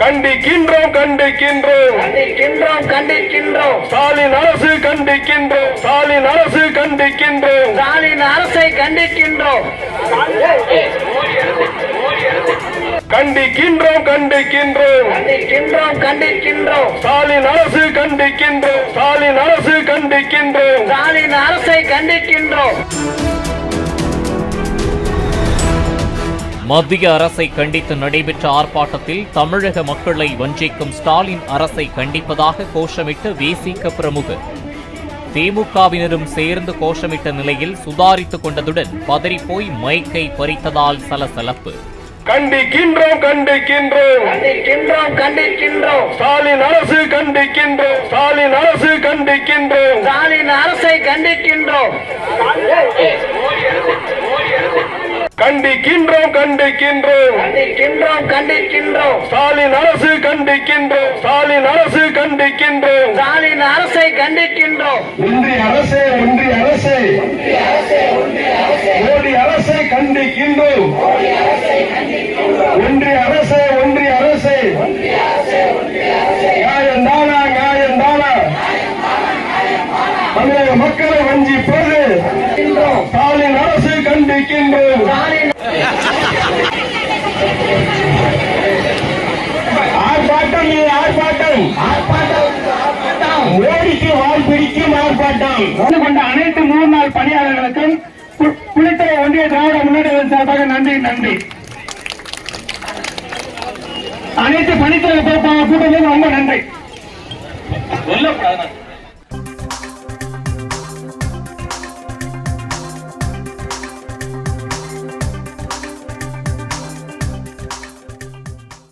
கண்டிக்கின்றோம் கண்டிக்கின்றோம். கண்டிக்கின்றோம் கண்டிக்கின்றோம். ஸ்டாலின் அரசு கண்டிக்கின்றோம் ஸ்டாலின் அரசு கண்டிக்கின்றோம். ஸ்டாலின் அரசை கண்டிக்கின்றோம். கண்டிக்கின்றோம் கண்டிக்கின்றோம். கண்டிக்கின்றோம் கண்டிக்கின்றோம். ஸ்டாலின் அரசு கண்டிக்கின்றோம் ஸ்டாலின் அரசு கண்டிக்கின்றோம். ஸ்டாலின் அரசை கண்டிக்கின்றோம். மத்திய அரசை கண்டித்து நடைபெற்ற ஆர்ப்பாட்டத்தில் தமிழக மக்களை வஞ்சிக்கும் ஸ்டாலின் அரசை கண்டிப்பதாக கோஷமிட்ட விசிக பிரமுகர் திமுகவினரும் சேர்ந்து கோஷமிட்ட நிலையில் சுதாரித்துக் கொண்டதுடன் பதறிப்போய் மைக்கை பறித்ததால் சலசலப்பு. கண்டிக்கின்றோம் கண்டிக்கின்றோம். கண்டிக்கின்றோம் கண்டிக்கின்றோம். ஸ்டாலின் அரசு கண்டிக்கின்றோம் ஸ்டாலின் அரசு கண்டிக்கின்றோம். ஸ்டாலின் அரசை கண்டிக்கின்றோம். கண்டிக்கின்றோம் கண்டிக்கின்றோம். கண்டிக்கின்றோம் கண்டிக்கின்றோம். ஸ்டாலின் அரசு கண்டிக்கின்றோம் ஸ்டாலின் அரசு கண்டிக்கின்றோம். ஸ்டாலின் அரசை கண்டிக்கின்றோம். ஒன்றிய அரசே ஒன்றிய அரசே. ஆர்ப்பாட்டம். ஆர்ப்பாட்டம். மோடிக்கு வால் பிடிக்கும் ஆர்ப்பாட்டம் கொண்ட அனைத்து நூறு நாள் பணியாளர்களுக்கும் குளித்தலை ஒன்றிய திராவிட முன்னேற்ற சார்பாக நன்றி நன்றி. அனைத்து பணித்துறை பொறுப்பாளர் கூட்டத்திலும் ரொம்ப நன்றி.